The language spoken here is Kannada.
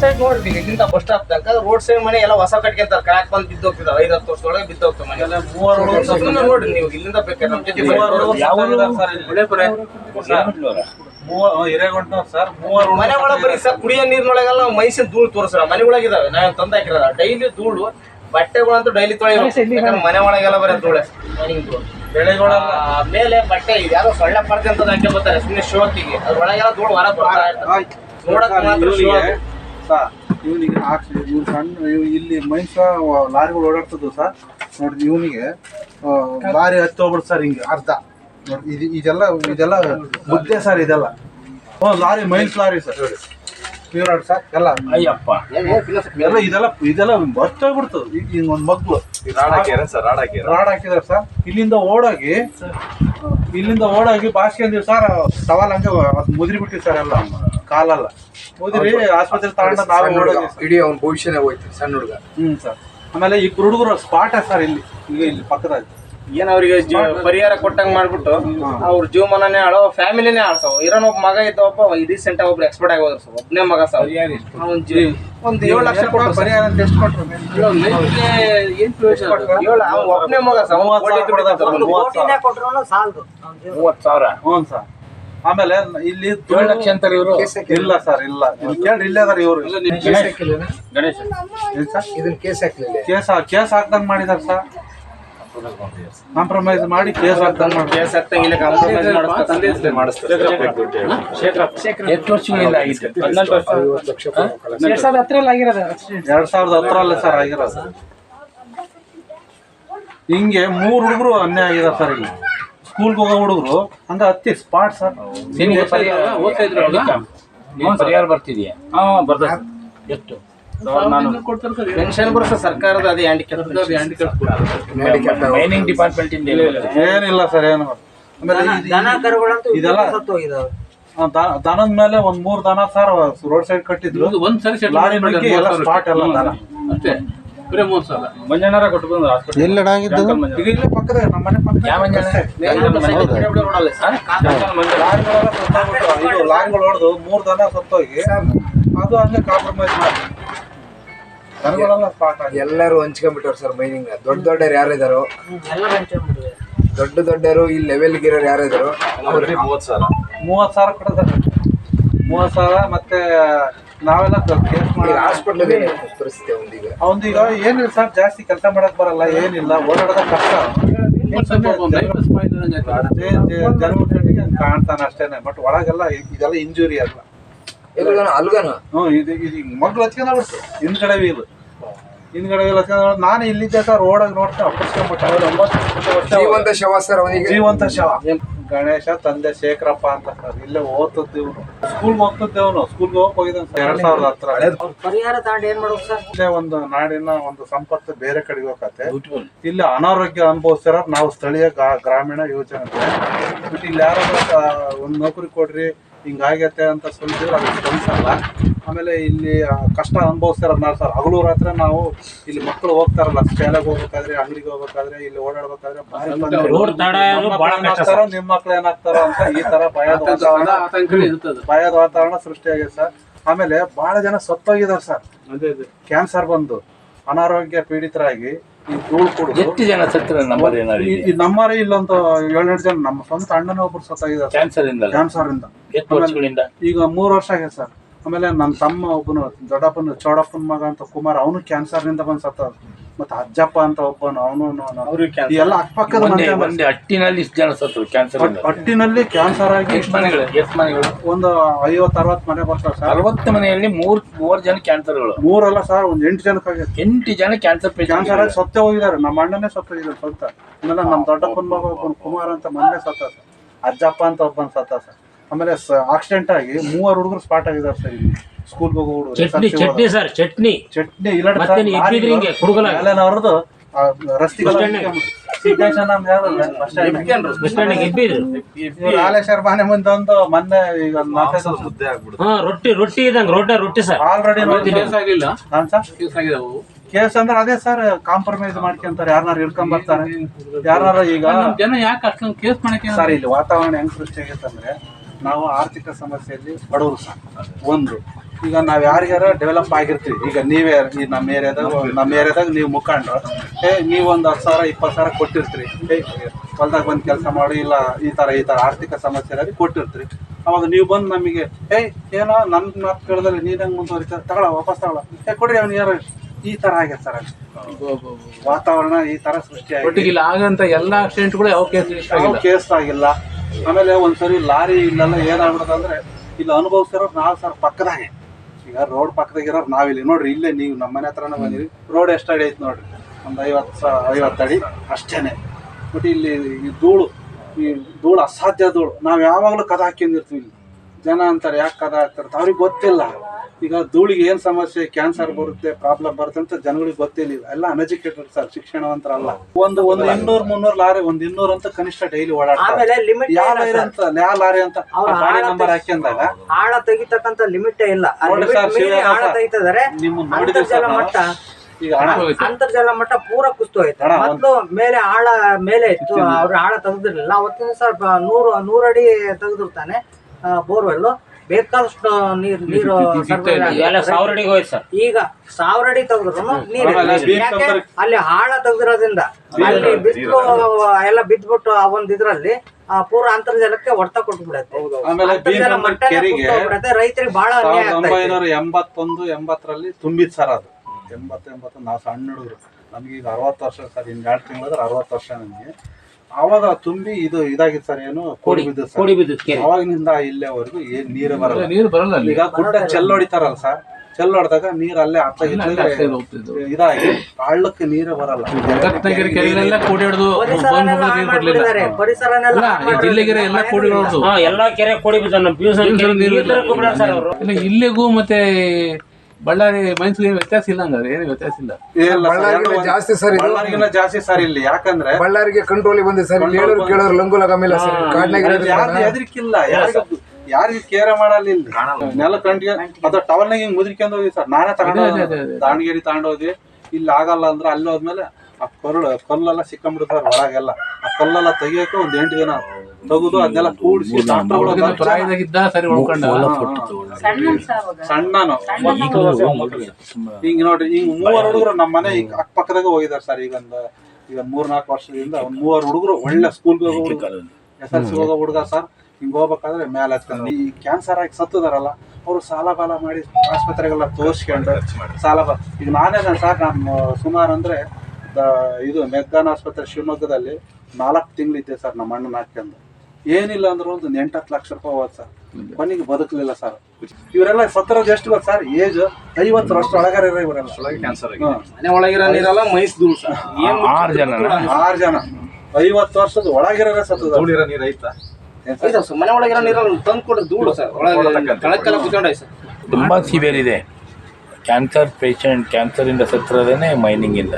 ಸೈಡ್ ನೋಡ್ರಿ ಇಲ್ಲಿಂದ ಬಸ್ ಸ್ಟಾಪ್ ತನಕ. ರೋಡ್ ಸೈಡ್ ಮನೆ ಎಲ್ಲ ಹೊಸ ಕಟ್ಕೊಂತಾರೆ. ಕ್ರಾಕ್ ಬಂದ್ ಬಿದ್ದು ಹೋಗ್ತಿದಾವೆ ಐದು ಹತ್ತು ವರ್ಷದೊಳಗೆ ಬಿದ್ದು ಹೋಗ್ತವೆ ಮನೆ. ಎಲ್ಲ ಮೂವರು ನೋಡ್ರಿ ನೀವು ಇಲ್ಲಿಂದ ಬೇಕಾದ್ರೆ ನಮ್ಮ ಜೊತೆ ಸರ್ ಮೂವರ್ ಸರ್, ಹಿರೇಗೊಂಡ್ನವ್ರು ಸರ್ ಮೂವರು ಮನೆ ಒಳಗೆ ಬರೀ ಸರ್ ಕುಡಿಯೋ ನೀರ್ನೊಳಗೆಲ್ಲ ಮೈಸಿನ ಧೂಳು ತೋರಿಸ್ರ. ಮನೆ ಒಳಗಿದಾವೆ ನಾವ್ ತಂದು ಹಾಕಿರೋದ ಡೈಲಿ ಧೂಳು ಬಟ್ಟೆಗಳಂತೂ ಡೈಲಿ ತೊಳೆಯೋ ಯಾಕಂದ್ರೆ ಮನೆ ಒಳಗೆಲ್ಲ ಬರೀ ಧೂಳೆ. ಮನೆಗ್ ಧೂಳು. ಬೆಳೆಗಳೆಲ್ಲ. ಆ, ಮೇಲೆ ಬಟ್ಟೆ ಇದ್ಯಾರೋ ಸೊಳ್ಳೆ ಪಡ್ದೆ ಅಂತ ಹಾಕಿ ಬರ್ತಾರೆ ಸುಮ್ಮನೆ ಶೋಕಿಗೆ ಅದ್ರೊಳಗೆಲ್ಲ ಧೂಳು ಹೊರ ಬರ್ತಾ ಇರ್ತಾರೆ ನೋಡಕ್ ಮಾತ್ರ show ಇವನಿಗೆ. ಸರ್ ಹಾಕ್ಸಿ ಇವ್ನು ಸಣ್ಣ ಇವ್ ಇಲ್ಲಿ ಮೈನ್ಸ ಲಾರಿಗಳು ಓಡಾಡ್ತದ್ದು ಸರ್ ನೋಡಿ ಇವನಿಗೆ. ಲಾರಿ ಹತ್ತಿ ಹೋಗ್ಬಿಡು ಸರ್ ಹಿಂಗೆ ಅರ್ಧ. ನೋಡಿ ಇದು ಇದೆಲ್ಲ ಇದೆಲ್ಲ ಮುದ್ದೆ ಸರ್ ಇದೆಲ್ಲ. ಹ್ಞೂ ಲಾರಿ ಮೈನ್ಸ್ ಲಾರಿ ಸರ್. ನೋಡಿ. ಪ್ಯೂರ್ ಸರ್ ಎಲ್ಲ. ಅಯ್ಯಪ್ಪ. ಎಲ್ಲ ಇದೆಲ್ಲ ಇದೆಲ್ಲ ಬಸ್ಟ್ ಹೋಗ್ಬಿಡ್ತದೆ. ಈಗ ಒಂದು ಮಗ್ಳು. ರಾಡ್ ಹಾಕಿದಾರೆ ಸರ್ ಇಲ್ಲಿಂದ ಓಡೋಗಿ ಇಲ್ಲಿಂದ ಓಡೋಗಿ ಬಾಸ್ಕೊಂಡಿವಿ ಸರ್ ಸವಾಲ್ ಹಂಗೆ ಅದು ಮುದ್ರಿ ಬಿಟ್ಟಿವಿ ಸರ್ ಎಲ್ಲ. ಕಾಲಲ್ಲ. ಮುದ್ರಿ ಆಸ್ಪತ್ರೆ ತಗೊಂಡ ನಾವು ಇಡೀ ಅವ್ನ ಭವಿಷ್ಯನೇ ಹೋಯ್ತು ಸಣ್ಣ ಹುಡುಗ. ಹ್ಮ್ ಸರ್. ಆಮೇಲೆ ಈ ಹುಡುಗರು ಸ್ಪಾಟ ಸರ್ ಇಲ್ಲಿ ಈಗ ಇಲ್ಲಿ ಪಕ್ಕದಾಗ ಏನ್ ಅವ್ರಿಗೆ ಜೀವ- ಪರಿಹಾರ ಕೊಟ್ಟಂಗ್ ಮಾಡ್ಬಿಟ್ಟು ಅವ್ರ ಜೀವಮಾನೇ ಆಳೋ ಫ್ಯಾಮಿಲಿನೇ ಆಳ್ಸವ್ ಇರೋನ್ ಒಬ್ಬ ಮಗ ಇದ್ದವಪ್ಪ ರೀಸೆಂಟ್ ಒಬ್ರು ಎಕ್ಸ್ಪರ್ಟ್ ಆಗಿ ಹೋದ್ರು ಒಬ್ಬನೇ ಒಬ್ನೇ ಮಗ ಜೀ- ಒಂದ್ ಏಳು ಲಕ್ಷ ಕೊಟ್ಟು ಪರಿಹಾರ ಅಂತ ಎಷ್ಟು ಕೊಟ್ರು? ಏಳು ಅವ್ನ್ ಒಬ್ನೇ ಮಗ ಸಾವಿರ ಸರ್, ಮೂವತ್ ಸಾವಿರ. ಹ್ಞೂ ಸರ್. ಆಮೇಲೆ ಇಲ್ಲಿ ಏಳು ಲಕ್ಷ ಅಂತಾರೆ ಇವರು. ಇಲ್ಲ ಸರ್ ಇಲ್ಲ. ಕೇಳಿ ಕೇಳ್ರಿ ಇಲ್ಲೇ ಅದಾರ ಇವರು. ಗಣೇಶ್. ಕೇಸ್ ಹಾಕ್ಲಿಲ್ಲ ಕೇಸ್ ಕೇಸ್ ಹಾಕ್ದಂಗ್ ಮಾಡಿದಾರ ಸರ್. ಕಾಂಪ್ರಮೈಸ್ ಮಾಡಿ ಕೇಸ್ ಹಾಕ್ದಂಗ್ ಕೇಸ್ ಮಾಡಿಸ್ತಾರೆ. ಎಷ್ಟು ವರ್ಷಗಳಿಂದ ಆಗಿದೆ? ವರ್ಷ ಎರಡ್ ಸಾವಿರದ ಹತ್ತರಲ್ಲಿ ಸರ್ ಆಗಿರೋದು ಹಿಂಗೆ ಮೂರು ಹುಡುಗರು ಅನ್ಯಾಯ ಆಗಿದಾರೆ ಸರ್ ಇಲ್ಲಿ. ಸ್ಕೂಲ್ಗೆ ಹೋಗೋ ಹುಡುಗರು ಅಂದ್ರೆ ಹತ್ತಿ ಸ್ಪಾಟ್ ಸರ್. ಓದ್ತಾ ಇದ್ರು ಪರಿಹಾರ ಬರ್ತಿದೆಯಾ? ಹಾ ಬರ್ತದೆ ಎಷ್ಟು. ಪೆನ್ಷನ್ ಬರುತ್ತೆ ಸರ್ಕಾರದ ಅದೇ ಹ್ಯಾಂಡಿಕ್ಯಾಪ್ ಮೈನಿಂಗ್ ಡಿಪಾರ್ಟ್ಮೆಂಟ್ ಇಂದ? ಏನಿಲ್ಲ ಸರ್ ಏನು. ಆಮೇಲೆ ಇದು- ಇದೆಲ್ಲ ದನದ ಮೇಲೆ ಒಂದ್ ಮೂರ್ ದನ ಸರ್ ರೋಡ್ ಸೈಡ್ ಕಟ್ಟಿದ್ರು. ಒಂದ್ ಸರಿ ಸ್ಟಾರ್ಟ್ ಲಾರಿ ಎಲ್ಲ ಸ್ಪಾಟ್ ಎಲ್ಲ ದನ. ಅಷ್ಟೇ. ಬರೀ ಮೂವತ್ತು ಸಲ ಮಂಜಣ್ಣರ ಕೊಟ್ಟು ಬಂದ್ರು ಹಾಸ್ಪಿಟಲ್ ಎಲ್ಲಡಾಗಿದ್ದು ಈಗ ಇಲ್ಲೇ ಪಕ್ಕದಾಗ ನಮ್ಮ ಮನೆ ಯಾವ ಮಂಜಣ್ಣ? ನೋಡಲ್ಲ ಸರ್. ಲಾರಿಗಳೆಲ್ಲ ಸತ್ತೋಗ್ಬಿಟ್ಟು ಇದು ಲಾರಿಗಳು ಹೊಡೆದು ಮೂರ್ ದನ ಸತ್ತೋಗಿ ಅದು ಅಲ್ಲೇ ಕಾಂಪ್ರಮೈಸ್ ಮಾಡಿ. ಎಲ್ಲರೂ ಹಂಚ್ಕೊಂಡ್ಬಿಟ್ಟವ್ರು ಸರ್ ಮೈನಿಂಗ್ ದೊಡ್ಡ ದೊಡ್ಡರು ಯಾರಿದಾರೋ? ದೊಡ್ಡ ದೊಡ್ಡವರು ಈ ಲೆವೆಲ್ ಇರೋರು ಯಾರಿದಾರೋ? ಅವ್ರಿಗೆ ಮೂವತ್ ಸಾವಿರ. ಕೊಡ್ತಾರೆ ಮೂವತ್ ಸಾವಿರ ಮತ್ತೆ ನಾವೆಲ್ಲ ಕೇಸ್ ಮಾಡಿ ಹಾಸ್ಪಿಟ್ಲ್ ಪರಿಸ್ಥಿತಿ ಒಂದೀಗ. ಅವನೀಗ ಏನಿಲ್ಲ ಸರ್ ಜಾಸ್ತಿ ಕೆಲಸ ಮಾಡಕ್ ಬರಲ್ಲ ಏನಿಲ್ಲ. ಓಡಾಡೋದ ಕಷ್ಟ. ಜನಗಳಿಗೆ ಕಾಣ್ತಾನೆ ಅಷ್ಟೇನೆ. ಬಟ್ ಒಳಗೆಲ್ಲ ಇದೆಲ್ಲ ಇಂಜುರಿ ಅಲ್ಲ. ಎಲ್ಗನ ಅಲ್ಗನ. ಹ್ಞೂ ಇದು ಇದು ಮಗ್ಳು ಹಚ್ಕೊಂಡ್ಬಿಡ್ತು ಹಿಂದ್ಗಡೆ ವೀಲ್ ಹಿಂದ್ಗಡೆ ವೀಲ್ ಹಚ್ಕೊಂಡ್ ನಾನು ಇಲ್ಲಿದ್ದೆ ಸರ್ ರೋಡಾಗ ನೋಡ್ತಾ ಅಪ್ಪಸ್ಕೊಂಡ್ಬಿಟ್ಟು. ಜೀವಂತ ಶವ ಸರ್ ಅವನಿಗೆ. ಜೀವಂತ ಶವ. ಗಣೇಶ ತಂದೆ ಶೇಖರಪ್ಪ ಅಂತ ಸರ್. ಇಲ್ಲೇ ಓದ್ತಿದ್ದೆವ್ನು ಸ್ಕೂಲ್ಗೆ ಹೋಗ್ತಿದ್ದೆವ್ನು ಸ್ಕೂಲ್ಗೆ ಹೋಗಿ ಹೋಗಿದ್ದಾನೆ ಸರ್. ಎರಡ್ ಸಾವಿರದ ಹತ್ರ. ಪರಿಹಾರ ತಗೊಂಡು ಏನ್ ಮಾಡ್ಬೇಕು ಸರ್? ಇಲ್ಲೇ ಒಂದು ನಾಡಿನ ಒಂದು ಸಂಪತ್ತು ಬೇರೆ ಕಡೆಗೆ ಹೋಗತ್ತೆ ಇಲ್ಲಿ ಅನಾರೋಗ್ಯ ಅನುಭವಿಸ್ತಾರ ನಾವು ಸ್ಥಳೀಯ ಗಾ- ಗ್ರಾಮೀಣ ಯೋಜನೆ ಅಂತ. ಇಲ್ಲಿ ಯಾರು ಒಂದು ನೌಕರಿ ಕೊಡ್ರಿ. ಹಿಂಗಾಗತ್ತೆ ಅಂತ ಸುಲಿಸಿದ್ರೆ ಅದು ಸ್ಪಂದಿಸಲ್ಲ ಆಮೇಲೆ ಇಲ್ಲಿ ಕಷ್ಟ ಅನುಭವಿಸ್ತಾರಲ್ಲ ಸರ್ ಹಗಲು ರಾತ್ರಿ ನಾವು ಇಲ್ಲಿ ಮಕ್ಕಳು ಹೋಗ್ತಾರಲ್ಲ ಶಾಲೆಗೆ ಹೋಗ್ಬೇಕಾದ್ರೆ ಅಂಗಡಿಗೆ ಹೋಗ್ಬೇಕಾದ್ರೆ ಇಲ್ಲಿ ಓಡಾಡ್ಬೇಕಾದ್ರೆ ನಿಮ್ಮ ಮಕ್ಳು ಏನಾಗ್ತಾರ ಅಂತ ಈ ತರ ಭಯದ ವಾತಾವರಣ ಭಯದ ವಾತಾವರಣ ಸೃಷ್ಟಿಯಾಗಿದೆ ಸರ್. ಆಮೇಲೆ ಬಹಳ ಜನ ಸತ್ತೋಗಿದ್ದಾರೆ ಸರ್. ಕ್ಯಾನ್ಸರ್ ಬಂದು ಅನಾರೋಗ್ಯ ಪೀಡಿತರಾಗಿ ಎಷ್ಟು ಜನ ಸತ್ತಿರ ನಂಬರ್ ಏನಾದ್ರು ಈ- ನಮ್ಮರೇ ಇಲ್ಲೊಂದು ಏಳೆಂಟು ಜನ ನಮ್ಮ ಸ್ವಂತ ಅಣ್ಣನ ಒಬ್ಬರು ಸತ್ತಾಗಿದ್ದಾರೆ ಕ್ಯಾನ್ಸರ್ ಇಂದ ಕ್ಯಾನ್ಸರ್ ಇಂದ. ಎಷ್ಟು ವರ್ಷಗಳಿಂದ? ಈಗ ಮೂರು ವರ್ಷ ಆಗಿದೆ ಸರ್. ಆಮೇಲೆ ನನ್ನ ತಮ್ಮ ಒಬ್ಬನು ದೊಡ್ಡಪ್ಪನ ಚೌಡಪ್ಪನ ಮಗ ಅಂತ ಕುಮಾರ್ ಅವನು ಕ್ಯಾನ್ಸರ್ನಿಂದ ಬಂದ್ ಸತ್ತ ಮತ್ತೆ ಅಜ್ಜಪ್ಪ ಅಂತ ಒಬ್ಬನು ಅವನು ಎಲ್ಲ ಅಕ್ಕಪಕ್ಕದ ಒಂದೇ ಹಟ್ಟಿನಲ್ಲಿ ಇಷ್ಟು ಜನ ಸತ್ತರು ಕ್ಯಾನ್ಸರ್ ಹಟ್ಟಿನಲ್ಲಿ ಕ್ಯಾನ್ಸರ್ ಆಗಿ ಎಷ್ಟು ಮನೆಗಳು ಎಷ್ಟು ಮನೆಗಳು? ಒಂದು ಐವತ್ತು ಅರವತ್ತು ಮನೆ ಬರ್ತಾರೆ ಸರ್. ಅರವತ್ತು ಮನೆಯಲ್ಲಿ ಮೂರ್ ಮೂರು ಜನ ಕ್ಯಾನ್ಸರ್ಗಳು ಮೂರಲ್ಲ ಸರ್ ಒಂದ್ ಎಂಟು ಜನಕ್ಕಾಗೈತೆ ಎಂಟು ಜನ ಕ್ಯಾನ್ಸರ್ ಕ್ಯಾನ್ಸರ್ ಆಗಿ ಸತ್ತೇ ಹೋಗಿದ್ದಾರೆ. ನಮ್ಮ ಅಣ್ಣನೇ ಸತ್ತ ಇದ್ದಾರೆ ಸ್ವಂತ ಆಮೇಲೆ ನಮ್ಮ ದೊಡ್ಡಪ್ಪನ ಮಗ ಒಬ್ಬನು ಕುಮಾರ್ ಅಂತ ಮೊನ್ನೆ ಸತ್ತ ಸರ್. ಅಜ್ಜಪ್ಪ ಅಂತ ಒಬ್ಬನ್ ಸತ್ತ ಸರ್. ಆಮೇಲೆ ಆಕ್ಸಿಡೆಂಟ್ ಆಗಿ ಮೂವರು ಹುಡುಗರು ಸ್ಪಾಟ್ ಆಗಿದ್ದಾರೆ ಸರ್ ಇಲ್ಲಿ. ಸ್ಕೂಲ್ ಹೋಗೋ ಹುಡುಗರು ಚಟ್ನಿ ಚಟ್ನಿ ಸರ್ ಚಟ್ನಿ. ಚಟ್ನಿ ಇಲ್ಲ ಅವ್ರದ್ದು ರಸ್ತೆ ಬಸ್ ಸ್ಟ್ಯಾಂಡ್ ಇಬ್ಬಿದ್ರು. ಹಾಲೇಶ್ವರ ಮನೆ ಮುಂದೆ ಒಂದು ಮೊನ್ನೆ ಈಗ ನಾಲ್ಕೈದು ಹಾ ರೊಟ್ಟಿ ರೊಟ್ಟಿ ಇದಂಗ ರೊಟ್ಟಿ ರೊಟ್ಟಿ ಸರ್ ಆಲ್ರೆಡಿ ಕೇಸ್ ಆಗಿಲ್ಲ? ಕೇಸ್ ಅಂದ್ರೆ ಅದೇ ಸರ್ ಕಾಂಪ್ರಮೈಸ್ ಮಾಡ್ಕೊಂತಾರೆ ಯಾರನ್ನಾರು ಹಿಡ್ಕೊಂಡ್ ಬರ್ತಾರೆ. ಯಾರು ಈಗ ಜನ ಯಾಕೆ ಅಷ್ಟೊಂದು ಕೇಸ್ ಮಾಡಕ್ಕೆ ಸರ್ ಇಲ್ಲಿ ವಾತಾವರಣ ಹೆಂಗ್ ಸೃಷ್ಟಿ ಆಗೈತೆ ಅಂದ್ರೆ ನಾವು ಆರ್ಥಿಕ ಸಮಸ್ಯೆಯಲ್ಲಿ ಬಡವರು ಸಹ ಒಂದು ಈಗ ನಾವು ಯಾರಿಗಾರ ಡೆವಲಪ್ ಆಗಿರ್ತೀವಿ ಈಗ ನೀವೇ ಈ ನಮ್ಮ ಏರಿಯಾದಾಗ ನಮ್ಮ ಏರಿಯಾದಾಗ ನೀವು ಮುಖಂಡ್ರ. ಏ ನೀವು ಒಂದು ಹತ್ತು ಸಾವಿರ ಇಪ್ಪತ್ತು ಸಾವಿರ ಕೊಟ್ಟಿರ್ತೀರಿ. ಏ ಹೊಲ್ದಾಗ ಬಂದು ಕೆಲಸ ಮಾಡಿ ಇಲ್ಲ ಈ ತರ ಈ ತರ ಆರ್ಥಿಕ ಸಮಸ್ಯೆ ಇರೋದು ಕೊಟ್ಟಿರ್ತೀರಿ. ಅವಾಗ ನೀವು ಬಂದು ನಮಗೆ ಏಯ್ ಏನೋ ನನ್ನ ಮಾತು ಕೇಳಿದ್ರೆ ನೀನ್ ಹೆಂಗ್ ಮುಂದುವರಿತ ತಗೊಳ ವಾಪಸ್ ತಗೊಳ ಏ ಕೊಡ್ರಿ ಅವ್ನು ಯಾರು? ಈ ತರ ಆಗ್ಯದ ಸರ್. ವಾತಾವರಣ ಈ ತರ ಸೃಷ್ಟಿ ಆಗಿಲ್ಲ ಆಗಂತ ಎಲ್ಲಾ ಆಕ್ಸಿಡೆಂಟ್ಗಳು ಯಾವ ಕೇಸ್ ಯಾವ ಕೇಸ್ ಆಗಿಲ್ಲ. ಆಮೇಲೆ ಒಂದ್ಸರಿ ಲಾರಿ ಇಲ್ಲೆಲ್ಲ ಏನಾಗ್ಬಿಡುತ್ತೆ ಅಂದ್ರೆ ಇಲ್ಲಿ ಅನುಭವಿಸಿರೋರು ನಾವು ಸರ್ ಪಕ್ಕದಾಗೆ. ಈಗ ರೋಡ್ ಪಕ್ಕದಾಗಿರೋರು ನಾವಿಲ್ಲಿ. ನೋಡ್ರಿ, ಇಲ್ಲೇ ನೀವು ನಮ್ಮ ಮನೆ ಹತ್ರನೇ ಬಂದಿರಿ. ರೋಡ್ ಎಷ್ಟು ಅಡಿ ಐತೆ ನೋಡ್ರಿ? ಒಂದು ಐವತ್ತು ಐವತ್ತು ಅಡಿ ಅಷ್ಟೇನೆ. ಬಟ್ ಇಲ್ಲಿ ಈ ಧೂಳು ಈ ಧೂಳು ಅಸಾಧ್ಯ ಧೂಳು. ನಾವು ಯಾವಾಗಲೂ ಕದ ಹಾಕೊಂಡಿರ್ತೀವಿ ಇಲ್ಲಿ. ಜನ ಅಂತಾರೆ, ಯಾಕೆ ಕದ ಹಾಕ್ತಾರೆ ಅವ್ರಿಗೆ ಗೊತ್ತಿಲ್ಲ. ಈಗ ಧೂಳಿಗೆ ಏನು ಸಮಸ್ಯೆ? ಕ್ಯಾನ್ಸರ್ ಬರುತ್ತೆ ಪ್ರಾಬ್ಲಮ್ ಬರುತ್ತೆ ಅಂತ ಜನಗಳಿಗೆ ಗೊತ್ತಿಲ್ಲ ಎಲ್ಲ ಅನ್ಎಜುಕೇಟೆಡ್ ಸರ್ ಶಿಕ್ಷಣವಂತರಲ್ಲ. ಒಂದು ಒಂದು ಇನ್ನೂರು ಮುನ್ನೂರು ಲಾರಿ ಒಂದು ಇನ್ನೂರು ಅಂತ ಕನಿಷ್ಠ ಡೈಲಿ ಓಡಾಡ್ತಾರೆ. ಆಮೇಲೆ ಲಿಮಿಟ್ ಯಾವ ಲಾರಿ ಅಂತ ಯಾವ ಲಾರಿ ಅಂತ ಅವ್ರ ಗಾಡಿ ಆಳ ನಂಬರ್ ಹಾಕ್ಯಂದಾಗ ಆಳ ತೆಗಿತಕ್ಕಂತ ಲಿಮಿಟ್ ಇಲ್ಲ. ಆಳ ತೆಗಿತಿದ್ದಾರೆ. ಅಂತರ್ಜಲ ಮಟ್ಟ ಅಂತರ್ಜಲ ಮಟ್ಟ ಪೂರ ಕುಸ್ತು ಹೋಯ್ತು ಅಣ್ಣ, ಮೊದ್ಲು ಮೇಲೆ ಆಳ ಮೇಲೆ ಇತ್ತು. ಅವ್ರು ಆಳ ತೆಗೆದಿರ್ಲಿಲ್ಲ. ಅವತ್ತಿನ ಸರ್ ನೂರು ನೂರಡಿ ಅಡಿ ತೆಗೆದಿರ್ತಾನೆ ಬೋರ್ವೆಲ್ ಬೇಕಾದಷ್ಟು ನೀರು ನೀರು ಸಾವಿರ ಅಡಿಗೆ ಹೋಯ್ತು ಸರ್. ಈಗ ಸಾವಿರಡಿ ತೆಗೆದ್ರು ನೀರು ಯಾಕೆ? ಅಲ್ಲಿ ಹಾಳ ತೆಗ್ದಿರೋದ್ರಿಂದ. ಅಲ್ಲಿ ಬಿಸಿಲು ಎಲ್ಲ ಬಿದ್ದ್ಬಿಟ್ಟು ಆ ಒಂದ್ ಇದ್ರಲ್ಲಿ ಆ ಪೂರ ಅಂತರ್ಜಲಕ್ಕೆ ಹೊಡೆತ ಕೊಟ್ಬಿಡತ್ತೆ. ರೈತರಿಗೆ ಬಹಳ. ಒಂಬೈನೂರ ಎಂಬತ್ತೊಂದು ಎಂಬತ್ತರಲ್ಲಿ ತುಂಬಿದ್ ಸರ್ ಅದು. ಎಂಬತ್ತು ಎಂಬತ್ತು ನಾವು ಸಣ್ಣ ಹುಡುಗರು. ನಮ್ಗೆ ಈಗ ಅರವತ್ತು ವರ್ಷ ಸರ್ ಇನ್ನು ಎರಡು ತಿಂಗಳಾದ್ರೆ ಅರವತ್ತು ವರ್ಷ ನನಗೆ ಅವಾಗ ತುಂಬಿ ಇದು ಇದಾಗಿತ್ತು ಸರ್ ಏನು ಕೋಡಿ ಬಿದ್ದು ಕೋಡಿ ಬಿದ್ದು ಕೆರೆ. ಅವಾಗಿನಿಂದ ಇಲ್ಲೇವರೆಗೂ ಏನ್ ನೀರು ಬರಲ್ಲ. ನೀರು ಬರಲ್ಲ ಅಲ್ಲಿ. ಈಗ ಗುಡ್ಡ ಚೆಲ್ಲೊಡಿತಾರಲ್ಲ ಸರ್. ಚೆಲ್ಲೊಡ್ದಾಗ ನೀರ್ ಅಲ್ಲೇ ಅಷ್ಟೇ ಹೋಗ್ತಿದ್ದು. ಇದಾಗಿ. ಹಳ್ಳಕ್ಕೆ ನೀರು ಬರಲ್ಲ. ಜಗತ್ನಗಿರಿ ಕೆರೆಗಳೆಲ್ಲ ಕೂಡಿ ಹಿಡಿದು ನೀರು ಬರಲಿಲ್ಲ. ಪರಿಸರನೆಲ್ಲ ಇಲ್ಲ ಜಿಲ್ಲೆಗೆರೆ ಎಲ್ಲ ಕೋಡಿ ಹಿಡಿದು ಹಾ ಎಲ್ಲಾ ಕೆರೆ ಕೋಡಿ ಬಿದ್ದ ನಮ್ಮ ಪ್ಯೂಸ್ ನೀರು ಇಲ್ಲ. ಸರ್ ಅವರು. ಇಲ್ಲ ಇಲ್ಲಿಗೂ ಮತ್ತೆ ಬಳ್ಳಾರಿ ಮೈಸೂರಿಗೆ ವ್ಯತ್ಯಾಸ ಇಲ್ಲ ಹಂಗಾರೆ ಏನು ವ್ಯತ್ಯಾಸ ಇಲ್ಲ? ಇಲ್ಲ ಸರ್, ಬಳ್ಳಾರಿಗಿಂತ ಎಲ್ಲ ಒಂದ್- ಜಾಸ್ತಿ ಸರ್ ಇದು. ಬಳ್ಳಾರಿಗಿಂತ ಜಾಸ್ತಿ ಸರ್ ಇಲ್ಲಿ ಯಾಕಂದ್ರೆ ಬಳ್ಳಾರಿಗೆ ಕಂಟ್ರೋಲ್ ಬಂದಿದೆ ಸರ್. ಇಲ್ಲಿ ಹೇಳೋರು ಕೇಳೋರು ಲಂಗುಲ ಕಮ್ಮಿಲ್ಲ ಸರ್. ಕಾಡ್ನಾಗ ಹೆದರಿಕಿಲ್ಲ ಯಾರಿಗೂ ಯಾರಿಗೂ ಕೇರ ಮಾಡಲ್ಲ ಇಲ್ಲಿ ನೆಲ ಕಂಟಿಗೆ ಟವರ್ ಟವಲ್ನಾಗ ಹಿಂಗ್ ಮುದ್ರಿಕೊಂಡು ಹೋಗಿ ಸರ್. ನಾನೇ ತಗೊಂಡು ಅದೇ, ಅದೇ, ಅದೇ. ದಾವಣಗೆರೆ ತಗೊಂಡೋದ್ವಿ ಇಲ್ಲಿ ಆಗಲ್ಲ ಅಂದ್ರೆ ಅಲ್ಲಿ ಹೋದ್ಮೇಲೆ ಆ ಕೊರಳು ಕಲ್ಲೆಲ್ಲ ಸಿಕ್ಕಂಬಿಡ್ತಾರೆ ಒಳಗೆಲ್ಲ. ಆ ಕಲ್ಲೆಲ್ಲ ತೆಗಿಯೋಕೆ ಒಂದ್ ಎಂಟು ದಿನ ತೆಗೆದು ಅದನ್ನೆಲ್ಲ ಕೂಡಿಸಿ ಸಣ್ಣನು? ಹಿಂಗ್ ನೋಡ್ರಿ ಹಿಂಗ್ ಮೂವರು ಹುಡುಗರು ನಮ್ಮ ಮನೆ ಈಗ ಅಕ್ಕಪಕ್ಕದಾಗ ಹೋಗಿದಾರೆ ಸರ್. ಈಗ ಒಂದು ಈಗ ಮೂರ್ ನಾಲ್ಕು ವರ್ಷದಿಂದ ಒಂದ್ ಮೂವರು ಹುಡುಗರು ಒಳ್ಳೆ ಸ್ಕೂಲ್ಗೆ ಹೋಗೋ ಎಸ್ ಎಲ್ ಸಿ ಹೋಗೋ ಹುಡುಗ ಸರ್. ಹಿಂಗ್ ಹೋಗ್ಬೇಕಾದ್ರೆ ಮೇಲೆ ಹತ್ಕೊಂಡು ಈ ಕ್ಯಾನ್ಸರ್ ಆಗಿ ಸತ್ತದಾರಲ್ಲ ಅವರು ಸಾಲ ಬಾಲ ಮಾಡಿ ಆಸ್ಪತ್ರೆಗೆಲ್ಲ ತೋರಿಸ್ಕೊಂಡು ಸಾಲ ಬಾಲ ಈಗ ನಾನೇ ಸರ್ ನಮ್ಮ ಸುಮಾರು ಅಂದ್ರೆ ಇದು ಮೆಗ್ಗಾನ್ ಆಸ್ಪತ್ರೆ ಶಿವಮೊಗ್ಗದಲ್ಲಿ ನಾಲ್ಕು ತಿಂಗಳಿದ್ದೆ ಸರ್ ನಮ್ಮ ಅಣ್ಣನ ಹಾಕ್ಕೊಂಡು ಏನಿಲ್ಲ ಅಂದ್ರೆ ಒಂದು ಎಂಟತ್ತು ಲಕ್ಷ ರೂಪಾಯಿ ಹೋದ್ ಸರ್. ಕೊನೆಗೆ ಬದುಕಲಿಲ್ಲ ಸರ್. ಇವರೆಲ್ಲ ಸತ್ತರೋದು ಎಷ್ಟು ಗೊತ್ತ ಸರ್? ಏಜ್? ಐವತ್ತು ವರ್ಷ ಒಳಗಾರ ಇವರೆಲ್ಲ. ಹ್ಮ್. ಮನೆ ಒಳಗಿರೋ ನೀರೆಲ್ಲ ಮೈಸ್ ಧೂಳು ಸರ್ ಏನ್ ಆರು ಜನ ಆರು ಜನ. ಐವತ್ತು ವರ್ಷದ ಒಳಗಿರೋ ಸತ್ತದ ನೀರು ಐತ ಮನೆ ಒಳಗಿರೋ ನೀರಲ್ಲ ತಂದು ಕೊಟ್ಟು ದೂಡು ಸರ್. ಒಳಗೆ ಕಳಕ್ಕೆಲ್ಲ ಕುತ್ಕೊಂಡಾಯ್ತು ಸರ್. ತುಂಬ ಸಿವಿಯರ್ ಇದೆ. ಕ್ಯಾನ್ಸರ್ ಪೇಷಂಟ್ ಕ್ಯಾನ್ಸರಿಂದ ಮೈನಿಂಗ್ ಮೈನಿಂಗಿಂದ